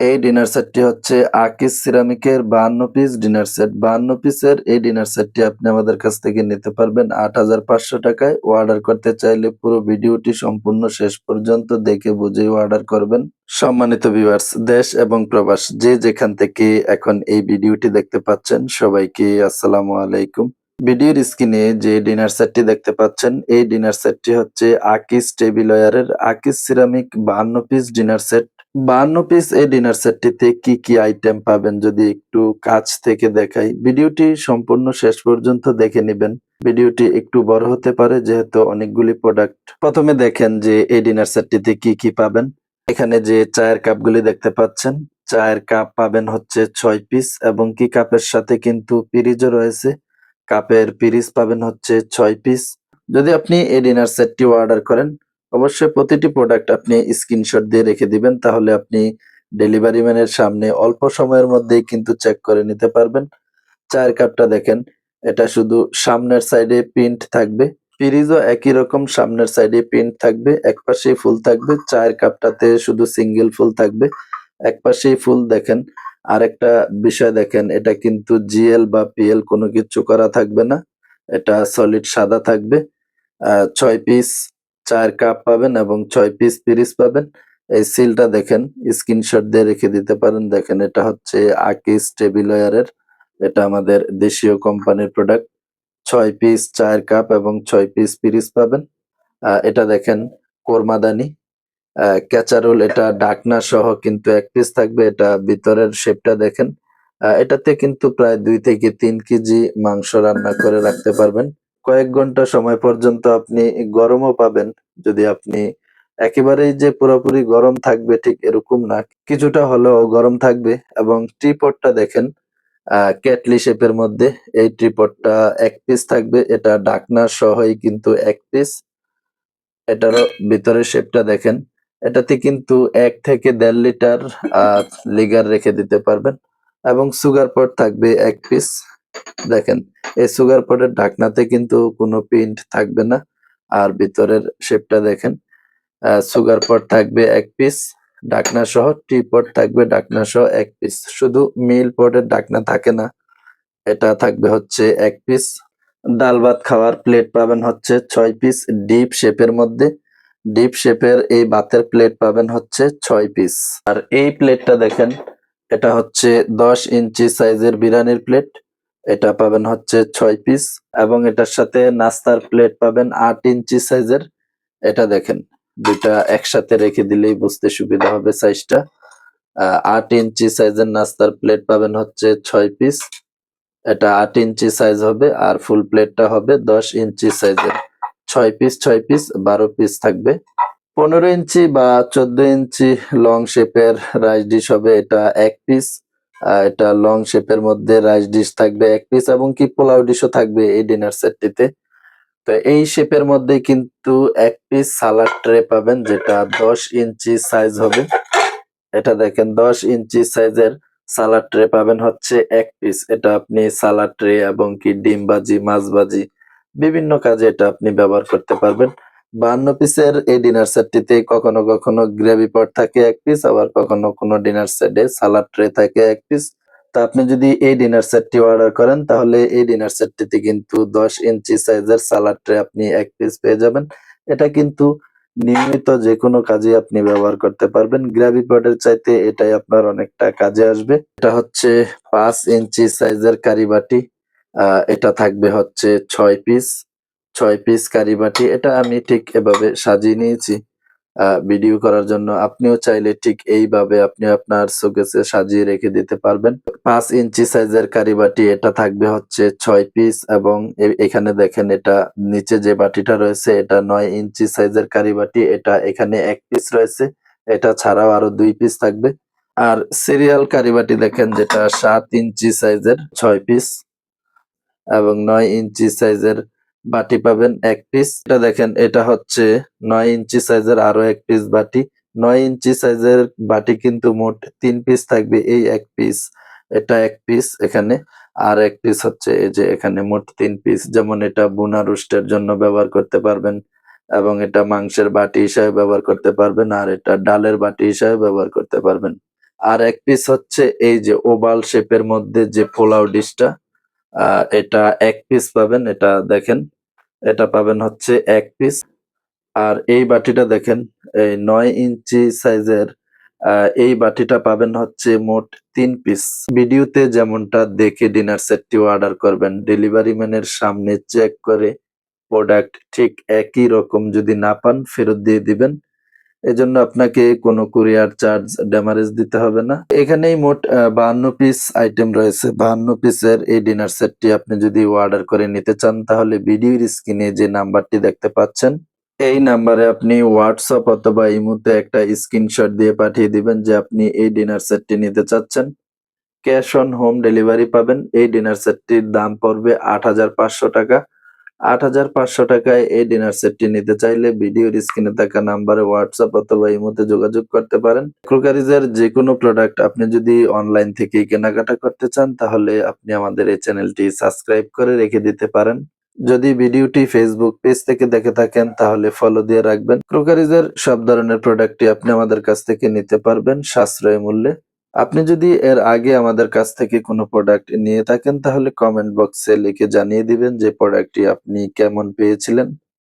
এই ডিনার সেটটি হচ্ছে আকিস সিরামিকের বাহান্ন পিস ডিনার সেট বাহান্ন পিসের এই ডিনার সেটটি আপনি আমাদের কাছ থেকে নিতে পারবেন আট হাজার পাঁচশো টাকায়। অর্ডার করতে চাইলে পুরো ভিডিওটি সম্পূর্ণ শেষ পর্যন্ত দেখে বুঝেই অর্ডার করবেন। সম্মানিত ভিউয়ার্স দেশ এবং প্রবাস, যে যেখান থেকে এখন এই ভিডিওটি দেখতে পাচ্ছেন, সবাইকে আসসালামু আলাইকুম। ভিডিওর স্ক্রিনে যে ডিনার সেটটি দেখতে পাচ্ছেন, এই ডিনার সেটটি হচ্ছে আকিস টেবিলারের আকিস সিরামিক বাহান্ন পিস ডিনার সেট বাহান্ন পিস এই ডিনার সেটটিতে কি কি আইটেম পাবেন যদি একটু কাছ থেকে দেখাই? ভিডিওটি সম্পূর্ণ শেষ পর্যন্ত দেখে নেবেন। ভিডিওটি একটু বড় হতে পারে, যেহেতু অনেকগুলি প্রোডাক্ট প্রথমে দেখেন যে এই ডিনার সেটটিতে কি কি পাবেন। এখানে যে চায়ের কাপগুলি দেখতে পাচ্ছেন, চায়ের কাপ পাবেন হচ্ছে ছয় পিস এবং কি কাপের সাথে কিন্তু পিরিজও রয়েছে। কাপের পিরিজ পাবেন হচ্ছে ছয় পিস যদি আপনি এই ডিনার সেটটি অর্ডার করেন অবশ্যই প্রতিটি প্রোডাক্ট আপনি স্ক্রিনশট দিয়ে রেখে দিবেন, তাহলে আপনি ডেলিভারি ম্যানের সামনে অল্প সময়ের মধ্যেই কিন্তু চেক করে নিতে পারবেন। চায়ের কাপটা দেখেন, এটা শুধু সামনের সাইডে প্রিন্ট থাকবে। ফ্রিজও একই রকম সামনের সাইডে প্রিন্ট থাকবে, এক পাশেই ফুল থাকবে। চায়ের কাপটাতে শুধু সিঙ্গেল ফুল থাকবে। এক পাশেই ফুল দেখেন, আরেকটা বিষয় দেখেন, এটা কিন্তু জিএল বা পিএল কোনো কিছু করা থাকবে না। এটা সলিড সাদা থাকবে ছয় পিস চার কাপ পাবেন এবং ছয় পিস পিরিস পাবেন। এই সিলটা দেখেন স্ক্রিনশট দিয়ে রেখে দিতে পারেন। দেখেন, এটা হচ্ছে আকিস টেবিলারের এটা আমাদের দেশীয় কোম্পানির প্রোডাক্ট ছয় পিস চার কাপ এবং ছয় পিস পিরিস পাবেন। এটা দেখেন, কোরমাদানি। ক্যাচারোল, এটা ডাকনা সহ কিন্তু এক পিস থাকবে, এটা ভিতরের শেপটা দেখেন। এটাতে কিন্তু প্রায় দুই থেকে তিন কেজি মাংস রান্না করে রাখতে পারবেন। কয়েক ঘণ্টা সময় পর্যন্ত আপনি গরমও পাবেন। যদি আপনি একেবারেই যে পুরোপুরি গরম থাকবে ঠিক এরকম না, কিছুটা হলেও গরম থাকবে এবং ট্রিপটটা দেখেন ক্যাটলি শেপের মধ্যে এই ট্রিপটটা এক পিস থাকবে। এটা ডাকনা সহই কিন্তু এক পিস এটারও ভিতরের শেপটা দেখেন। এটাতে কিন্তু এক থেকে দেড় লিটার লিগার রেখে দিতে পারবেন এবং সুগার পট থাকবে এক পিস দেখেন, এই সুগার পটের ঢাকনাতে কিন্তু কোনো প্রিন্ট থাকবে না। আর ভিতরের শেপটা দেখেন সুগার পট থাকবে এক পিস ঢাকনা সহ টি পট থাকবে, ঢাকনা সহ এক পিস শুধু মিল পটের ঢাকনা থাকে না, এটা থাকবে হচ্ছে এক পিস ডাল ভাত খাওয়ার প্লেট পাবেন হচ্ছে ছয় পিস ডিপ শেপের মধ্যে। ডিপ শেপের এই ভাতের প্লেট পাবেন হচ্ছে ছয় পিস আর এই প্লেটটা দেখেন, এটা হচ্ছে দশ ইঞ্চি সাইজের বিরিয়ানির প্লেট এটা পাবেন হচ্ছে ছয় পিস এবং এটার সাথে নাস্তার প্লেট পাবেন আট ইঞ্চি সাইজের। এটা দেখেন, দুইটা একসাথে রেখে দিলেই বুঝতে সুবিধা হবে সাইজটা আট ইঞ্চি সাইজের নাস্তার প্লেট পাবেন হচ্ছে ছয় পিস এটা আট ইঞ্চি সাইজ হবে আর ফুল প্লেটটা হবে দশ ইঞ্চি সাইজের। ছয় পিস ছয় পিস বারো পিস থাকবে। পনেরো ইঞ্চি বা চোদ্দ ইঞ্চি লং শেপের রাইস ডিশ হবে এটা এক পিস এটা লং শেপের মধ্যে রাইস ডিশ থাকবে, এক পিস এবং কি পোলাও ডিশও থাকবে এই ডিনার সেটটিতে তো এই শেপের মধ্যে কিন্তু এক পিস সালাড ট্রে পাবেন, যেটা দশ ইঞ্চি সাইজ হবে। এটা দেখেন, দশ ইঞ্চি সাইজের সালাড ট্রে পাবেন হচ্ছে এক পিস এটা আপনি সালাড ট্রে এবং কি ডিম ভাজি, মাছ ভাজি, বিভিন্ন কাজে এটা আপনি ব্যবহার করতে পারবেন। বান্ন পিসের এই ডিনার সেটটিতে কখনো কখনো গ্রেভি পট থাকে এক পিস আবার কখনো কোনো ডিনার সেটে সালাড ট্রে থাকে এক পিস তা আপনি যদি এই ডিনার সেটটি অর্ডার করেন, তাহলে এই ডিনার সেটটিতে কিন্তু দশ ইঞ্চি সাইজের সালাড ট্রে আপনি এক পিস পেয়ে যাবেন। এটা কিন্তু নিয়মিত যে কোনো কাজে আপনি ব্যবহার করতে পারবেন। গ্রাভি পটের চাইতে এটাই আপনার অনেকটা কাজে আসবে। এটা হচ্ছে পাঁচ ইঞ্চি সাইজের কারিবাটি এটা থাকবে হচ্ছে ছয় পিস ছয় পিস কারি বাটি, এটা আমি ঠিক এভাবে সাজিয়ে নিয়েছি। ভিডিও করার জন্য আপনিও চাইলে ঠিক এইভাবে আপনি আপনার শোকেসে সাজিয়ে রেখে দিতে পারবেন। পাঁচ ইঞ্চি সাইজের কারিবাটি এটা থাকবে হচ্ছে ছয় পিস এবং এখানে দেখেন এটা নিচে যে বাটিটা রয়েছে, এটা নয় ইঞ্চি সাইজের কারিবাটি এটা এখানে এক পিস রয়েছে, এটা ছাড়াও আরও দুই পিস থাকবে। আর সিরিয়াল কারিবাটি দেখেন যেটা সাত ইঞ্চি সাইজের ছয় পিস এবং নয় ইঞ্চি সাইজের বাটি পাবেন এক পিস এটা দেখেন, এটা হচ্ছে নয় ইঞ্চি সাইজের আরও এক পিস বাটি। নয় ইঞ্চি সাইজের বাটি কিন্তু মোট তিন পিস থাকবে এই এক পিস এটা এক পিস এখানে। আর এক পিস হচ্ছে এই যে এখানে মোট তিন পিস যেমন এটা বুনা রোস্টের জন্য ব্যবহার করতে পারবেন এবং এটা মাংসের বাটি হিসাবে ব্যবহার করতে পারবেন আর এটা ডালের বাটি হিসাবে ব্যবহার করতে পারবেন। আর এক পিস হচ্ছে এই যে ওভাল শেপের মধ্যে যে পোলাও ডিশটা এটা এক পিস পাবেন। এটা দেখেন এটা পাবেন হচ্ছে এক পিস আর এই বাটিটা দেখেন, এই নয় ইঞ্চি সাইজের এই বাটিটা পাবেন হচ্ছে মোট তিন পিস ভিডিওতে যেমনটা দেখে ডিনার সেটটি অর্ডার করবেন, ডেলিভারি ম্যানের সামনে চেক করে প্রোডাক্ট ঠিক একই রকম যদি না পান, ফেরত দিয়ে দিবেন। এজন্য আপনাকে কোনো কুরিয়ার চার্জ, ড্যামারেজ দিতে হবে না। এখানেই মোট বাহান্ন পিস আইটেম রয়েছে। বাহান্ন পিসের এই ডিনার সেটটি আপনি যদি অর্ডার করে নিতে চান, তাহলে ভিডিওর স্ক্রিনে যে নাম্বারটি দেখতে পাচ্ছেন, এই নাম্বারে আপনি হোয়াটসঅ্যাপ অথবা ইমোতে একটা স্ক্রিনশট দিয়ে পাঠিয়ে দিবেন যে আপনি এই ডিনার সেটটি নিতে চাচ্ছেন। ক্যাশ অন হোম ডেলিভারি পাবেন। এই ডিনার সেটটির দাম পড়বে আট হাজার পাঁচশো টাকা। আট হাজার পাঁচশো টাকায় এই ডিনার সেটটি নিতে চাইলে ভিডিওর স্ক্রিনে থাকা নাম্বারে হোয়াটসঅ্যাপ অথবা ইমোতে যোগাযোগ করতে পারেন। ক্রোকারিজের যে কোনো প্রোডাক্ট আপনি যদি অনলাইন থেকে কেনাকাটা করতে চান, তাহলে আপনি আমাদের এই চ্যানেলটি সাবস্ক্রাইব করে রেখে দিতে পারেন। যদি ভিডিওটি ফেসবুক পেজ থেকে দেখে থাকেন, তাহলে ফলো দিয়ে রাখবেন। ক্রোকারিজের সব ধরনের প্রোডাক্টই আপনি আমাদের কাছ থেকে নিতে পারবেন সাশ্রয় মূল্যে। আপনি যদি এর আগে আমাদের কাছ থেকে কোনো প্রোডাক্ট নিয়ে থাকেন, তাহলে কমেন্ট বক্সে লিখে জানিয়ে দিবেন যে প্রোডাক্টটি আপনি কেমন পেয়েছিলেন।